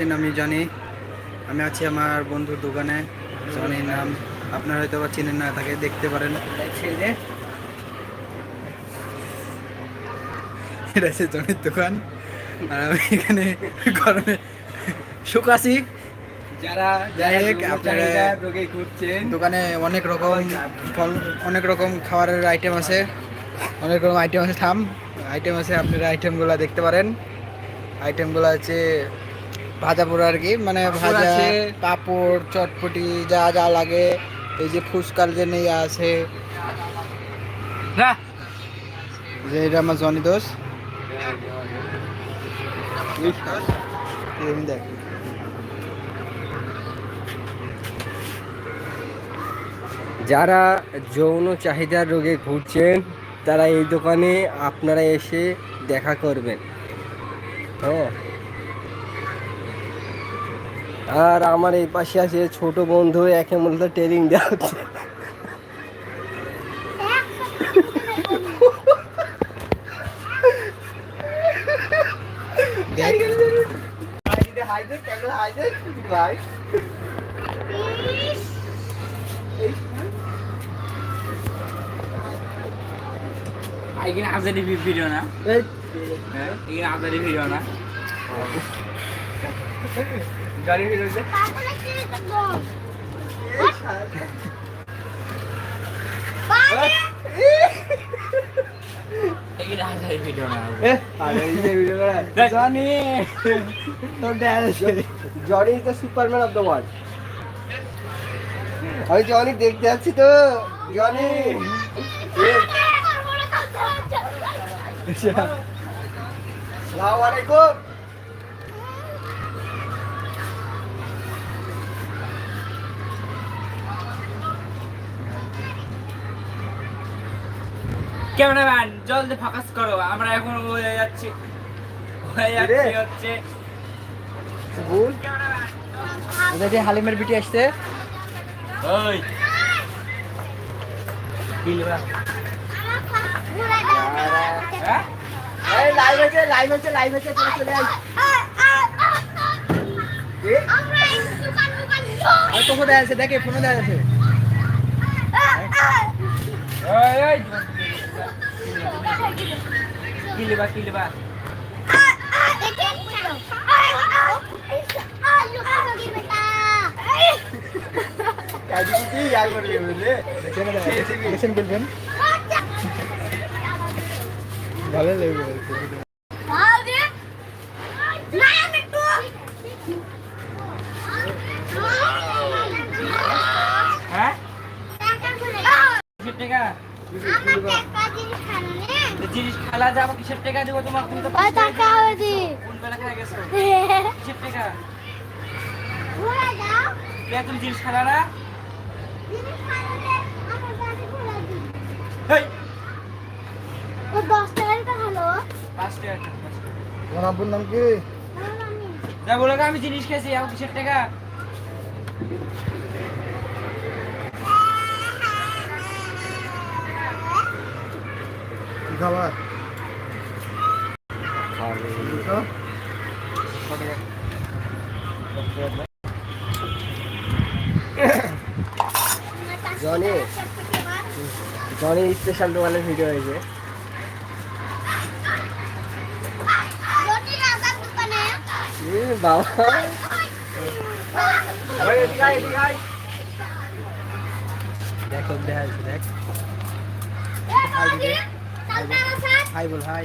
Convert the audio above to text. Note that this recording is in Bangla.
আমি জানি। আমি আছি আমার বন্ধুর দোকানে। জনির নাম আপনারা হয়তো বা চিনেন না তাকে দেখতে পারেন। এটা হচ্ছে জনির দোকান। আর আমি এখানে গরমে শুকাছি যারা আপনারা দোকানে অনেক রকম ফল অনেক রকম খাবারের আইটেম আছে। অনেক রকম আইটেম আছে থাম। আইটেম আছে আপনারা আইটেমগুলো দেখতে পারেন। আইটেমগুলো আছে ভাজা পোড়া আর কি মানে ভাজা। পাঁপড় চটপটি যা যা লাগে এই যে ফুচকার যে নেই আছে। যে। এটা আমার জনি দোষ। দেখ। যারা যৌন চাহিদার রোগে ঘুরছেন তারা এই দোকানে আপনারা এসে দেখা করবেন। হ্যাঁ। আর আমার এই পাশে আছে ছোট বন্ধু একে মূলত ট্রেনিং দেওয়া হচ্ছে। দেখ এখানে আজারি ভিডিও না? এখানে আজারি ভিডিও না? এখানে আজারি ভিডিও না এ, আরে এই যে video করা। Johnny is the superman of the world আমি জনি দেখতে যাচ্ছি তো জনি সালাম আলাইকুম। ক্যামেরাম্যান জলদি ফোকাস করো আমরা এখন হয়ে যাচ্ছি। হয়ে যাচ্ছি। হচ্ছে ভুল এটা যে হালিমের বিটি আসছে? ওই। কি লিবা হ্যাঁ এই লাইভ আছে লাইভ আছে লাইভ আছে চলে আয়। আর তোকে দেয়া আছে দেখে ফোনে দেয়া আছে ওই ওই কি লিবা কি লিবা কাজী কি আর করবি বুঝলে দেখে না দেখেন বলবেন ভালো লাগবে হ্যাঁ কিসের টাকা তো জিনিস খেলা যাব কিসের টাকা দেবো তোমার তুমি তো কোন বেলা খাই গেছো? কিসের টাকা? কে তুমি জিনিস খেলা না? টাকা টাকা। আমি জিনিস খেয়েছি আমার কিসের টাকা? খাবার? জনি জনি স্পেশাল দোকানের ভিডিও হয়েছে। বাবা। দেখ ওর দেখ। হাই বল হাই।